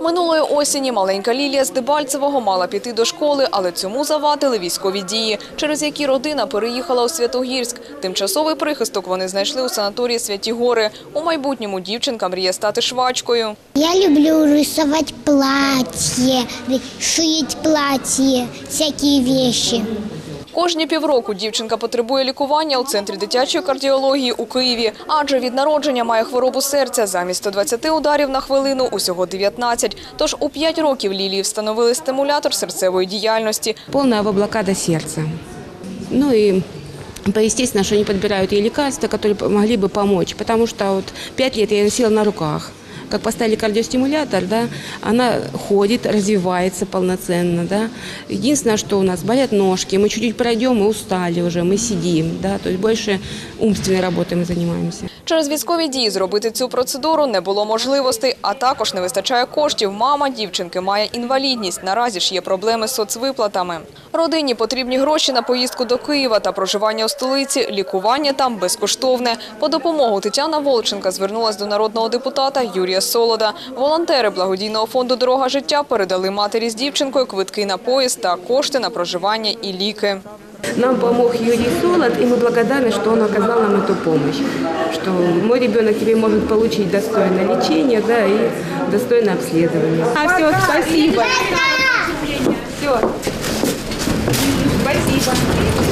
Минулої осені маленька Лілія з Дебальцевого мала піти до школи, але цьому завадили військові дії, через які родина переїхала у Святогірськ. Тимчасовий прихисток вони знайшли у санаторії Святі Гори. У майбутньому дівчинка мріє стати швачкою. Я люблю рисовать платье, шить платье, всякие вещи. Кожні півроку дівчинка потребує лікування у центрі дитячої кардіології у Києві, адже від народження має хворобу серця. Замість 120 ударів на хвилину усього 19. Тож у 5 років Лілії встановили стимулятор серцевої діяльності. полная блокада сердца. Ну по- естественно, что они подбирают ей лекарства, которые могли бы помочь, потому что вот пять лет я носила на руках Как поставили кардиостимулятор, да, она ходит, развивается полноценно, да. Единственное, что у нас болят ножки, мы чуть-чуть пройдем, мы устали уже, мы сидим, да, то есть больше умственной работой мы занимаемся. Через військові дії зробити цю процедуру не було можливостей, а також не вистачає коштів. Мама дівчинки має інвалідність. Наразі ж є проблеми з соцвиплатами. Родині потрібні гроші на поїздку до Києва та проживання у столиці. Лікування там безкоштовне. По допомогу Тетяна Волченка звернулася до народного депутата Юрія Солода. Волонтери благодійного фонду Дорога життя передали матері з дівчинкою квитки на поїзд та кошти на проживання і ліки. Нам помог Юрий Солод, и мы благодарны, что он оказал нам эту помощь. Что мой ребенок теперь может получить достойное лечение да, и достойное обследование. А все, спасибо. Все. Спасибо.